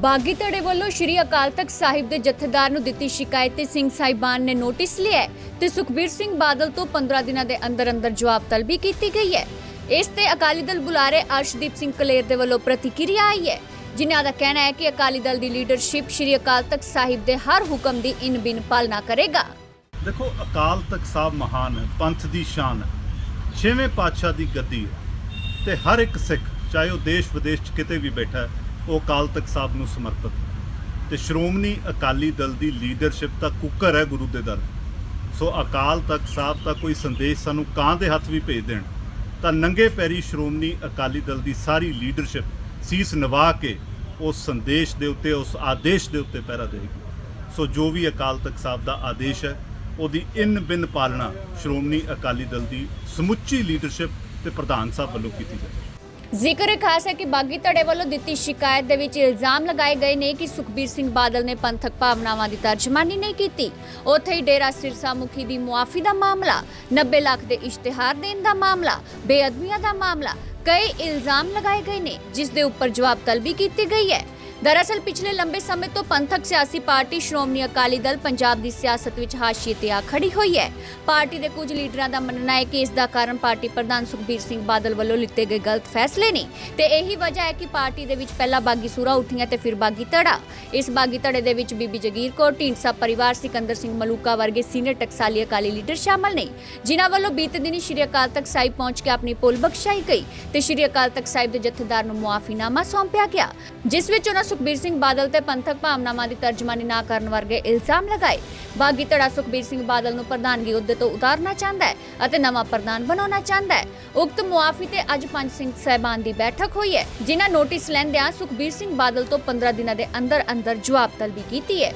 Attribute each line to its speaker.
Speaker 1: ਬਾਗੀ ਧੜੇ ਵੱਲੋਂ ਸ਼੍ਰੀ ਅਕਾਲ ਤਖਤ ਸਾਹਿਬ ਦੇ ਜਥੇਦਾਰ ਨੂੰ ਦਿੱਤੀ ਸ਼ਿਕਾਇਤ ਤੇ ਸਿੰਘ ਸਾਹਿਬਾਨ ਨੇ ਨੋਟਿਸ ਲਿਆ ਤੇ ਸੁਖਬੀਰ ਸਿੰਘ ਬਾਦਲ ਤੋਂ 15 ਦਿਨਾਂ ਦੇ ਅੰਦਰ ਅੰਦਰ ਜਵਾਬ ਤਲਬੀ ਕੀਤੀ ਗਈ ਹੈ। ਇਸ ਤੇ ਅਕਾਲੀ ਦਲ ਬੁਲਾਰੇ ਅਰਸ਼ਦੀਪ ਸਿੰਘ ਕਲੇਰ ਦੇ ਵੱਲੋਂ ਪ੍ਰਤੀਕਿਰਿਆ ਆਈ ਹੈ, ਜਿਨ੍ਹਾਂ ਦਾ ਕਹਿਣਾ ਹੈ ਕਿ ਅਕਾਲੀ ਦਲ ਦੀ ਲੀਡਰਸ਼ਿਪ ਸ਼੍ਰੀ ਅਕਾਲ ਤਖਤ ਸਾਹਿਬ ਦੇ ਹਰ ਹੁਕਮ ਦੀ ਇਨ ਬਿਨ ਪਾਲਣਾ ਕਰੇਗਾ।
Speaker 2: ਦੇਖੋ, ਅਕਾਲ ਤਖਤ ਸਾਹਿਬ ਮਹਾਨ ਪੰਥ ਦੀ ਸ਼ਾਨ ਛੇਵੇਂ ਪਾਤਸ਼ਾਹ ਦੀ ਗੱਦੀ ਤੇ ਹਰ ਇੱਕ ਸਿੱਖ, ਚਾਹੇ ਉਹ ਦੇਸ਼ ਵਿਦੇਸ਼ 'ਚ ਕਿਤੇ ਵੀ ਬੈਠਾ ਹੈ ਉਹ ਅਕਾਲ ਤਖਤ ਸਾਹਿਬ ਨੂੰ ਸਮਰਪਿਤ। ਹੈ। ਤੇ ਸ਼੍ਰੋਮਣੀ ਅਕਾਲੀ ਦਲ ਦੀ ਲੀਡਰਸ਼ਿਪ ਤਾਂ ਕੁੱਕਰ ਹੈ ਗੁਰੂ ਦੇ ਦਰ। ਸੋ ਅਕਾਲ ਤਖਤ ਸਾਹਿਬ ਦਾ ਕੋਈ ਸੰਦੇਸ਼ ਸਾਨੂੰ ਕਾਂ ਦੇ ਹੱਥ ਵੀ ਭੇਜ ਦੇਣ। ਤਾਂ ਨੰਗੇ ਪੈਰੀ ਸ਼੍ਰੋਮਣੀ ਅਕਾਲੀ ਦਲ ਦੀ ਸਾਰੀ ਲੀਡਰਸ਼ਿਪ ਸੀਸ ਨਿਵਾ ਕੇ ਉਸ ਸੰਦੇਸ਼ ਦੇ ਉੱਤੇ, ਉਸ ਆਦੇਸ਼ ਦੇ ਉੱਤੇ ਪਹਿਰਾ ਦੇਗੀ ਸੋ ਜੋ ਵੀ ਅਕਾਲ ਤਖਤ ਸਾਹਿਬ ਦਾ ਆਦੇਸ਼ ਹੈ, ਉਹਦੀ ਇਨ ਬਿਨ ਪਾਲਣਾ ਸ਼੍ਰੋਮਣੀ ਅਕਾਲੀ ਦਲ ਦੀ ਸਮੁੱਚੀ ਲੀਡਰਸ਼ਿਪ ਤੇ ਪ੍ਰਧਾਨ ਸਾਹਿਬ ਵੱਲੋਂ ਕੀਤੀ ਜਾਵੇ
Speaker 1: ਜ਼ਿਕਰ ਖਾਸ ਹੈ ਕਿ ਬਾਗੀ ਧੜੇ ਵੱਲੋਂ ਦਿੱਤੀ ਸ਼ਿਕਾਇਤ ਦੇ ਵਿੱਚ ਇਲਜ਼ਾਮ ਲਗਾਏ ਗਏ ਨੇ ਕਿ ਸੁਖਬੀਰ ਸਿੰਘ ਬਾਦਲ ਨੇ ਪੰਥਕ ਭਾਵਨਾਵਾਂ ਦੀ ਤਰਜਮਾਨੀ ਨਹੀਂ ਕੀਤੀ। ਉੱਥੇ ਹੀ ਡੇਰਾ ਸਿਰਸਾ ਮੁਖੀ ਦੀ ਮੁਆਫੀ ਦਾ ਮਾਮਲਾ 90 ਲੱਖ ਦੇ ਇਸ਼ਤਿਹਾਰ ਦੇਣ ਦਾ ਮਾਮਲਾ, ਬੇਅਦਬੀਆਂ ਦਾ ਮਾਮਲਾ, ਕਈ ਇਲਜ਼ਾਮ ਲਗਾਏ ਗਏ ਨੇ, ਜਿਸ ਦੇ ਉੱਪਰ ਜਵਾਬ ਤਲਬੀ ਕੀਤੀ ਗਈ ਹੈ। ਦਰਅਸਲ ਪਿਛਲੇ ਲੰਬੇ ਸਮੇਂ ਤੋਂ ਪੰਥਕ ਸਿਆਸੀ ਪਾਰਟੀ ਸ਼੍ਰੋਮਣੀ ਅਕਾਲੀ ਦਲ ਪੰਜਾਬ ਦੀ ਸਿਆਸਤ ਵਿੱਚ ਹਾਸ਼ੀਏ ਤੇ ਆ ਖੜੀ ਹੋਈ ਹੈ। ਪਾਰਟੀ ਦੇ ਕੁਝ ਲੀਡਰਾਂ ਦਾ ਮੰਨਣਾ ਹੈ ਕਿ ਇਸ ਦਾ ਕਾਰਨ ਪਾਰਟੀ ਪ੍ਰਧਾਨ ਸੁਖਬੀਰ ਸਿੰਘ ਬਾਦਲ ਵੱਲੋਂ ਲਿੱਤੇ ਗਏ ਗਲਤ ਫੈਸਲੇ ਨੇ ਤੇ ਇਹੀ ਵਜ੍ਹਾ ਹੈ ਕਿ ਪਾਰਟੀ ਦੇ ਵਿੱਚ ਪਹਿਲਾਂ ਬਾਗੀ ਸੂਰਾ ਉੱਠੀਆਂ ਤੇ ਫਿਰ ਬਾਗੀ ਧੜਾ। ਇਸ ਬਾਗੀ ਧੜੇ ਦੇ ਵਿੱਚ ਬੀਬੀ ਜਗੀਰ ਕੌਰ, ਢੀਂਡਸਾ ਪਰਿਵਾਰ, ਸਿਕੰਦਰ ਸਿੰਘ ਮਲੂਕਾ ਵਰਗੇ ਸੀਨੀਅਰ ਟਕਸਾਲੀ ਅਕਾਲੀ ਲੀਡਰ ਸ਼ਾਮਲ ਨੇ, ਜਿਨ੍ਹਾਂ ਵੱਲੋਂ ਬੀਤੇ ਦਿਨੀ ਸ਼੍ਰੀ ਅਕਾਲ ਤਖਤ ਸਾਹਿਬ ਪਹੁੰਚ ਕੇ ਆਪਣੀ ਪੁੱਲ ਬਖਸ਼ਾਈ ਗਈ ਤੇ ਸ਼੍ਰੀ ਅਕਾਲ ਤਖਤ ਸਾਹਿਬ ਦੇ ਜਥੇਦਾਰ ਨੂੰ ਮੁਆਫੀਨਾਮਾ ਸੌਂਪਿਆ ਗਿਆ, ਜਿਸ ਵਿੱਚ ਉਹਨਾਂ ਸੁਖਬੀਰ ਸਿੰਘ ਬਾਦਲ ਤੇ ਪੰਥਕ ਭਾਵਨਾਵਾਂ ਦੀ ਤਰਜਮਾਨੀ ਨਾ ਕਰਨ ਵਰਗੇ ਇਲਜ਼ਾਮ ਲਗਾਏ। ਬਾਗੀ ਧੜਾ ਸੁਖਬੀਰ ਸਿੰਘ ਬਾਦਲ ਨੂੰ ਪ੍ਰਧਾਨਗੀ ਅਹੁਦੇ ਤੋਂ ਉਤਾਰਨਾ ਚਾਹੁੰਦਾ ਹੈ ਅਤੇ ਨਵਾਂ ਪ੍ਰਧਾਨ ਬਣਾਉਣਾ ਚਾਹੁੰਦਾ ਹੈ। ਉਕਤ ਮੁਆਫੀ ਤੇ ਅੱਜ ਪੰਜ ਸਿੰਘ ਸਹਿਬਾਨ ਦੀ ਬੈਠਕ ਹੋਈ ਹੈ, ਜਿਨ੍ਹਾਂ ਨੋਟਿਸ ਲੈਂਦਿਆਂ ਸੁਖਬੀਰ ਸਿੰਘ ਬਾਦਲ ਤੋਂ 15 ਦਿਨਾਂ ਦੇ ਅੰਦਰ ਅੰਦਰ ਜਵਾਬ ਤਲਬੀ ਕੀਤੀ ਹੈ।